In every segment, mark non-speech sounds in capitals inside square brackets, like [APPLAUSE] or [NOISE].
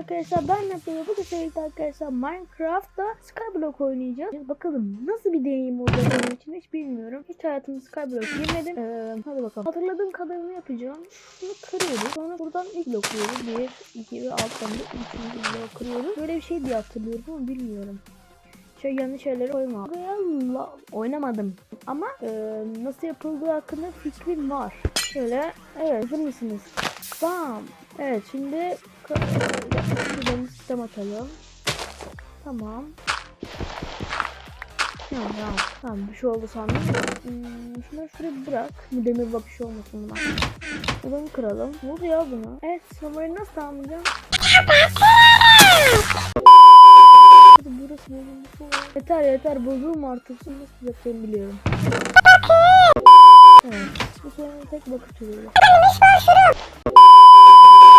Arkadaşlar. Ben Napoli bu sefer arkadaşlar Minecraft'ta Skyblock oynayacağız. Bakalım nasıl bir deneyim olacak benim için hiç bilmiyorum. Hiç hayatımda Skyblock yemedim. Ee, Hadi bakalım. Hatırladığım kadarını yapacağım. Şunu kırıyoruz. Sonra buradan ilk blokluyoruz 1, 2 ve alttan da 3. blok kırıyoruz. Böyle bir şey diye hatırlıyorum ama bilmiyorum şey yanlış şeyleri koyma. Buraya oynamadım ama e, nasıl yapıldığı hakkında fikrim var. Şöyle evet hazır mısınız? Bam. Evet şimdi şuradan sistem açalım. Tamam. Tamam tamam. Tamam bir şey oldu sandım. Hmm, şunları şuraya bırak. Bu demir bak bir şey olmasın buna. Bunu kıralım. Ne oluyor buna? Evet numarayı nasıl tamamlayacağım? Yeter yeter bozulma artık. Şimdi nasıl yapacağımı biliyorum. Evet. Bu sorunun tek bakış oluyor.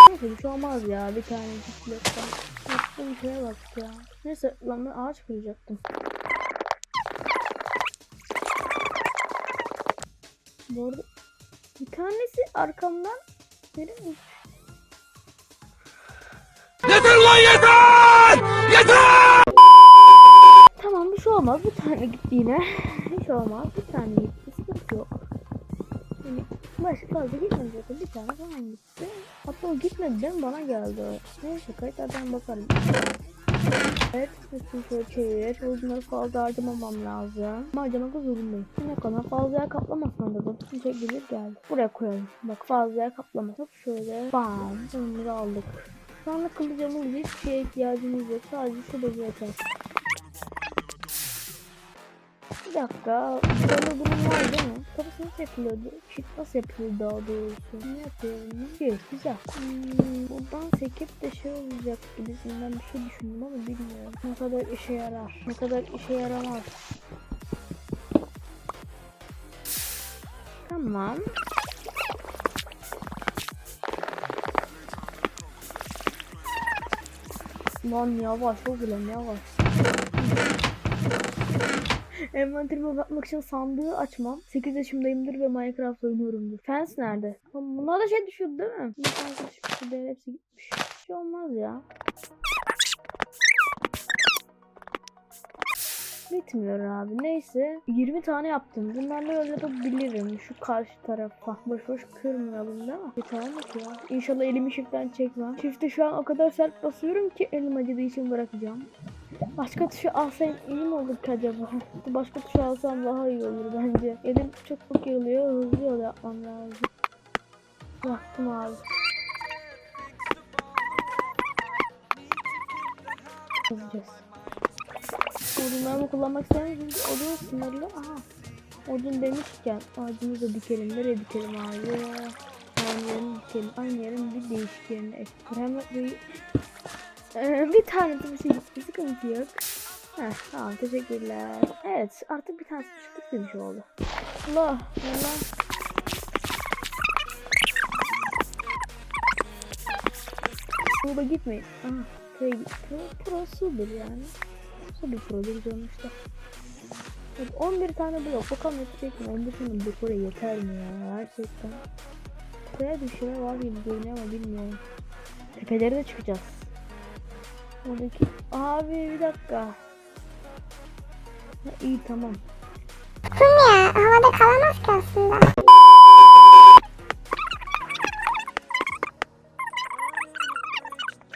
Neyse bir şey olmaz ya. Bir tane bisikletten. Yaptığım şeye bak ya. Neyse lan ben ağaç kıracaktım. Bu arada bir tanesi arkamdan mi? Yeter lan yeter! Yeter! Olmaz. Bir tane gitti yine. [LAUGHS] Hiç olmaz. Bir tane gitti. Sıkıntı yok. Yani başka fazla gitmedi zaten. Bir tane falan gitti. Hatta o gitmedi değil mi? Bana geldi o. Neyse kayıtlardan bakarım. Evet. Şöyle çevir. Bunları fazla harcamamam lazım. Ama harcamak da zorundayım. Ne kadar fazla kaplamasın da bu şekilde geldi. Buraya koyalım. Bak fazla. Hop şöyle. Bam. Bunları aldık. Anda kılıcımız hiçbir şeye ihtiyacımız yok. Sadece şu bezi yeter. Bir dakika. Böyle durum var değil mi? Kapısı nasıl yapılıyordu? Çift nasıl yapılıyor daha doğrusu? Ne yapıyorum? Evet güzel. Hmm, buradan sekip de şey olacak gibisinden bir şey düşündüm ama bilmiyorum. Ne kadar işe yarar? Ne kadar işe yaramaz? Tamam. Lan yavaş oğlum yavaş. Envanterime bakmak için sandığı açmam. 8 yaşımdayımdır ve Minecraft oynuyorumdur. Fence nerede? Bunlar da şey düşüyordu değil mi? Bir tanesi düşmüş. Bir de hepsi gitmiş. Bir şey olmaz ya. Bitmiyor abi. Neyse. 20 tane yaptım. Bunlarla öyle yapabilirim. Şu karşı tarafa. Boş boş kırmayalım değil mi? Tane yok ya. İnşallah elimi shift'ten çekmem. Shift'e şu an o kadar sert basıyorum ki elim acıdığı için bırakacağım. Başka tuşu alsam iyi mi olur ki acaba? [LAUGHS] Başka tuşu alsam daha iyi olur bence. Elim çok çok yoruluyor. Hızlı yol yapmam lazım. Baktım abi. Yazacağız. Odunlarımı kullanmak istemiyorum çünkü odun sınırlı. Aha. Odun demişken ağacımızı dikelim. Nereye dikelim abi? Aynı yerin dikelim. Aynı yerin bir değişik yerine. Hemen Ee, bir tane de bir şey gitti. Sıkıntı yok. Heh, tamam teşekkürler. Evet artık bir tanesi çıktık demiş oldu. Allah Allah. Burada gitmeyin. Aha köye git. Pro, prosudur yani. Su bir produr sonuçta. Evet, 11 tane blok. Bakalım yetecek mi? 11 tane blok oraya yeter mi ya? Gerçekten. Bir şeyler var gibi görünüyor ama bilmiyorum. Tepelere de çıkacağız. Oradaki... Abi bir dakika. Ha, iyi tamam. Kum ya havada kalamaz ki aslında.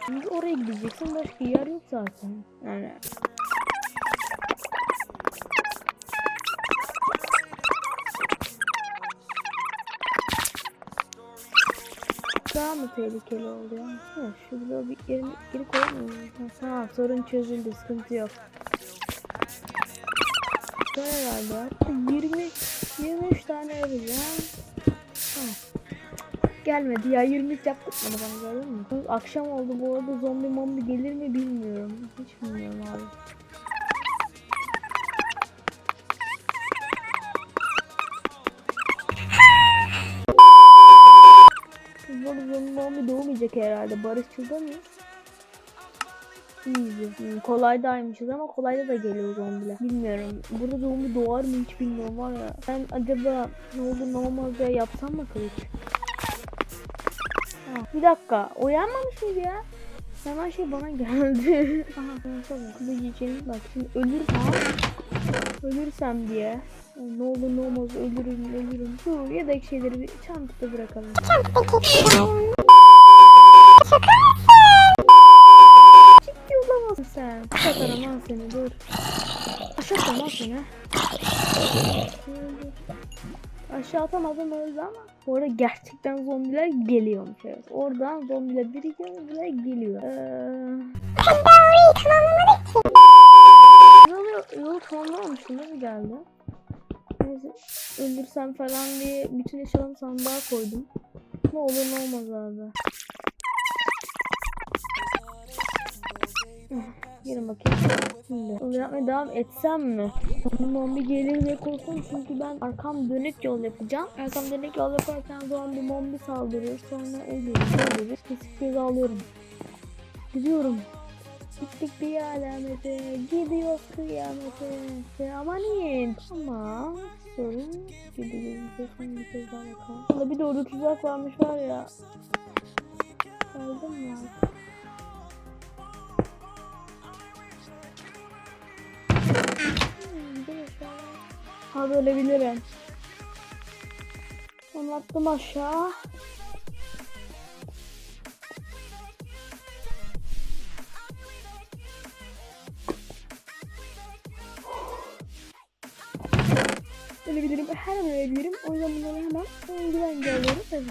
Şimdi oraya gideceksin başka yer yok zaten. Yani. Daha mı tehlikeli oldu ya? Ha, şu bloğu bir yerine geri koyamıyor muyum? Tamam sorun çözüldü sıkıntı yok. Güzel herhalde. 20 23 tane öreceğim. Gelmedi ya 23 yaptık mı bana gördün mü? Akşam oldu bu arada zombi mombi gelir mi bilmiyorum. Hiç bilmiyorum abi. Zombi mombi doğmayacak herhalde. Barışçılda mıyız? Easy. Hmm, kolaydaymışız ama kolayda da geliyor zombiler. Bilmiyorum. Burada zombi doğar mı hiç bilmiyorum var ya. Ben acaba ne olur ne olmaz diye yapsam mı kılıç? Bir dakika. Uyanmamış mıydı ya? Hemen şey bana geldi. [LAUGHS] Aha. Kılıç için bak şimdi ölürsem ölürsem diye ne olur ne olmaz ölürüm ölürüm. Şu yedek şeyleri bir çantada bırakalım. Ciddi olamazsın sen. Satarım lan seni dur. Aşağı atamam seni. Dur, dur. Aşağı atamadım öldü ama orada gerçekten zombiler geliyormuş evet. Oradan zombiler birikiyor zombiler geliyor. Ee... Yolu, yolu tamamlamamıştım değil mi geldi? Neyse öldürsem falan diye bütün eşyalarımı sandığa koydum. Ne olur ne olmaz abi. Gelin bakayım. Şimdi yol yapmaya devam etsem mi? Zombi gelir diye korkuyorum çünkü ben arkam dönük yol yapacağım. Arkam dönük yol yaparken zombi mombi saldırıyor. Sonra ölüyoruz. Ölüyoruz. Kesik göz alıyorum. Gidiyorum. Gittik bir alamete. Gidiyor kıyamete. Amanin. Tamam. Sorun. Gidiyoruz. Son bir kez daha bir doğru tuzak varmış var ya. Gördün mü? Hmm. Ha böyle bilirim. Anlattım aşağı. Ölebilirim. Her an ölebilirim. O yüzden bunları hemen güvence alıyorum. Evet.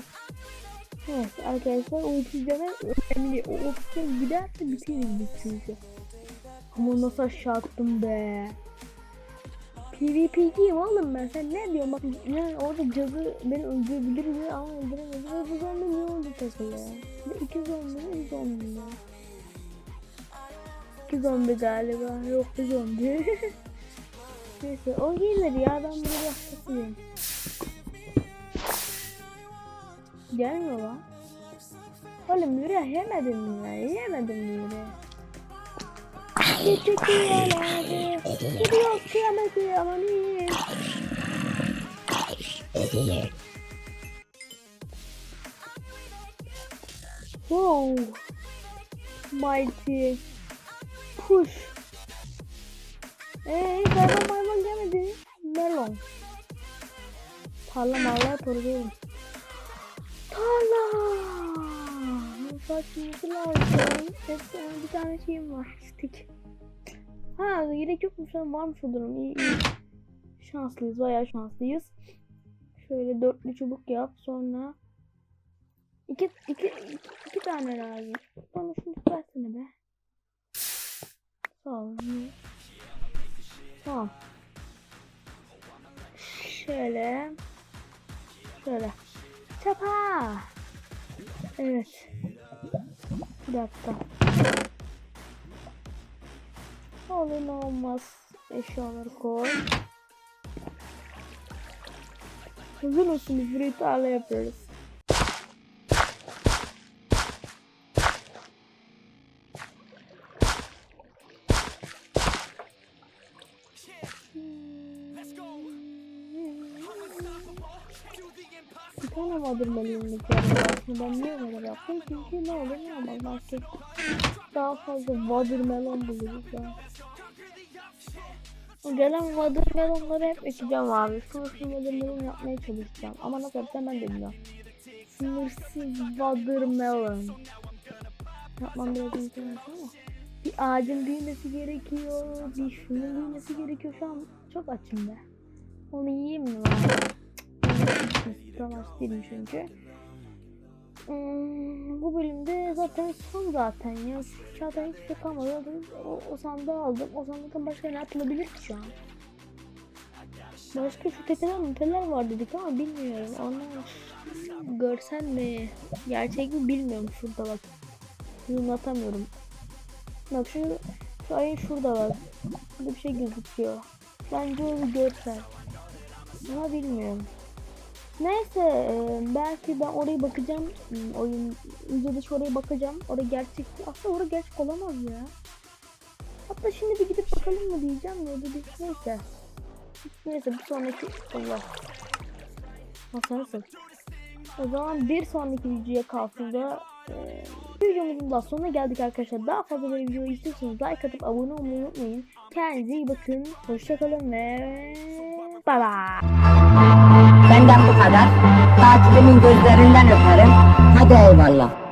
Evet arkadaşlar o oksijene önemli. O oksijen giderse biteriz biz çünkü. Ama nasıl aşağı attım be. PvP'ciyim oğlum ben. Sen ne diyorsun? Bak yani orada cadı beni öldürebilir ama öldüremedi. Ve bu zombi niye oldu takılı ya? Bir iki zombi mi? Bir zombi mi? İki galiba. Yok bir zombi. [LAUGHS] Neyse o gelir ya ben bunu başlatayım. Gelmiyor lan. Oğlum yürü yemedim mi ya? Yemedim mi yürü? Yerlerde Gidiyor kıyameti amanin Wow Mighty Push Eee maymun maymun gelmedi Melon. Tarla marla toruyorum Tarla! Çizgisi lazım Hepsi bir tane şeyim var Stick. Ha gerek yokmuş lan varmış o durum iyi iyi. Şanslıyız bayağı şanslıyız. Şöyle dörtlü çubuk yap sonra iki, iki, iki, iki tane lazım. Bana şunu versene be. Sağ ol Tamam. Şöyle. Şöyle. Çapa! Evet. Bir dakika. Olur ne olmaz. Eşyaları koy. Hazır mısınız? Bir yapıyoruz Tane madırmalıyım aslında ben niye böyle yaptım çünkü ne olur ne olmaz belki daha fazla watermelon buluruz ya. Gelen watermelonları hep ekeceğim abi. Sınırsız watermelon yapmaya çalışacağım. Ama nasıl yapacağım ben de bilmiyorum. Sınırsız watermelon. Yapmam biraz imkansız ama. Bir ağacın büyümesi gerekiyor. Bir şunun büyümesi gerekiyor. Şu an çok açım be. Onu yiyeyim mi? Tamam değilim çünkü. Hmm, bu bölümde zaten son zaten ya. Zaten hiçbir şey kalmadı. O, o sandığı aldım. O sandıktan başka ne yapılabilir ki şu an? Başka şu tepeler müteler var dedik ama bilmiyorum. Onlar görsen mi? Gerçek mi bilmiyorum. Şurada bak. Zoom atamıyorum. Bak şu, şu ayın şurada bak. Burada bir şey gözüküyor. Bence o görsel. Ama bilmiyorum. Neyse e, belki ben oraya bakacağım. Hmm, Oyun şu oraya bakacağım. Orada gerçek aslında orada gerçek olamaz ya. Hatta şimdi bir gidip bakalım mı diyeceğim ya bir neyse. Neyse bir sonraki Allah. Nasıl nasıl? O zaman bir sonraki videoya kalsın da eee, videomuzun da sonuna geldik arkadaşlar. Daha fazla böyle video istiyorsanız like atıp abone olmayı unutmayın. Kendinize iyi bakın. Hoşçakalın ve bye bye. Kadar. Takipçimin gözlerinden öperim. Hadi eyvallah.